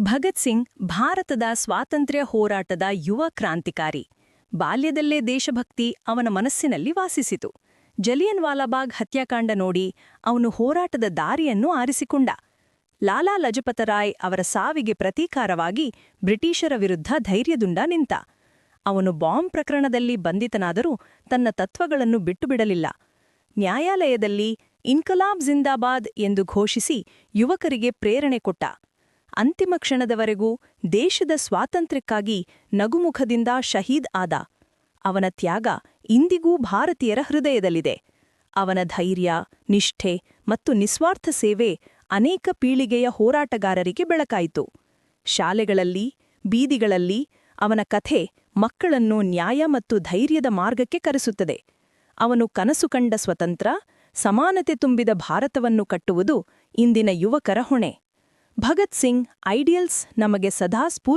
ಭಗತ್ ಸಿಂಗ್ ಭಾರತದ ಸ್ವಾತಂತ್ರ್ಯ ಹೋರಾಟದ ಯುವ ಕ್ರಾಂತಿಕಾರಿ. ಬಾಲ್ಯದಲ್ಲೇ ದೇಶಭಕ್ತಿ ಅವನ ಮನಸ್ಸಿನಲ್ಲಿ ವಾಸಿಸಿತು. ಜಲಿಯನ್ ವಾಲಾಬಾಗ್ ಹತ್ಯಾಕಾಂಡ ನೋಡಿ ಅವನು ಹೋರಾಟದ ದಾರಿಯನ್ನು ಆರಿಸಿಕೊಂಡ. ಲಾಲಾ ಲಜಪತರಾಯ್ ಅವರ ಸಾವಿಗೆ ಪ್ರತೀಕಾರವಾಗಿ ಬ್ರಿಟಿಷರ ವಿರುದ್ಧ ಧೈರ್ಯದುಂಡ ನಿಂತ. ಅವನು ಬಾಂಬ್ ಪ್ರಕರಣದಲ್ಲಿ ಬಂಧಿತನಾದರೂ ತನ್ನ ತತ್ವಗಳನ್ನು ಬಿಟ್ಟುಬಿಡಲಿಲ್ಲ. ನ್ಯಾಯಾಲಯದಲ್ಲಿ ಇನ್ಕಲಾಬ್ ಜಿಂದಾಬಾದ್ ಎಂದು ಘೋಷಿಸಿ ಯುವಕರಿಗೆ ಪ್ರೇರಣೆ ಕೊಟ್ಟ. ಅಂತಿಮ ಕ್ಷಣದವರೆಗೂ ದೇಶದ ಸ್ವಾತಂತ್ರ್ಯಕ್ಕಾಗಿ ನಗುಮುಖದಿಂದ ಶಹೀದ್ ಆದ. ಅವನ ತ್ಯಾಗ ಇಂದಿಗೂ ಭಾರತೀಯರ ಹೃದಯದಲ್ಲಿದೆ. ಅವನ ಧೈರ್ಯ, ನಿಷ್ಠೆ ಮತ್ತು ನಿಸ್ವಾರ್ಥ ಸೇವೆ ಅನೇಕ ಪೀಳಿಗೆಯ ಹೋರಾಟಗಾರರಿಗೆ ಬೆಳಕಾಯಿತು. ಶಾಲೆಗಳಲ್ಲಿ, ಬೀದಿಗಳಲ್ಲಿ ಅವನ ಕಥೆ ಮಕ್ಕಳನ್ನು ನ್ಯಾಯ ಮತ್ತು ಧೈರ್ಯದ ಮಾರ್ಗಕ್ಕೆ ಕರೆಸುತ್ತದೆ. ಅವನು ಕನಸು ಕಂಡ ಸ್ವತಂತ್ರ, ಸಮಾನತೆ ತುಂಬಿದ ಭಾರತವನ್ನು ಕಟ್ಟುವುದು ಇಂದಿನ ಯುವಕರ ಹೊಣೆ. ಭಗತ್ ಸಿಂಗ್ ಐಡಿಯಲ್ಸ್ ನಮಗೆ ಸದಾ ಸ್ಫೂರ್ತಿ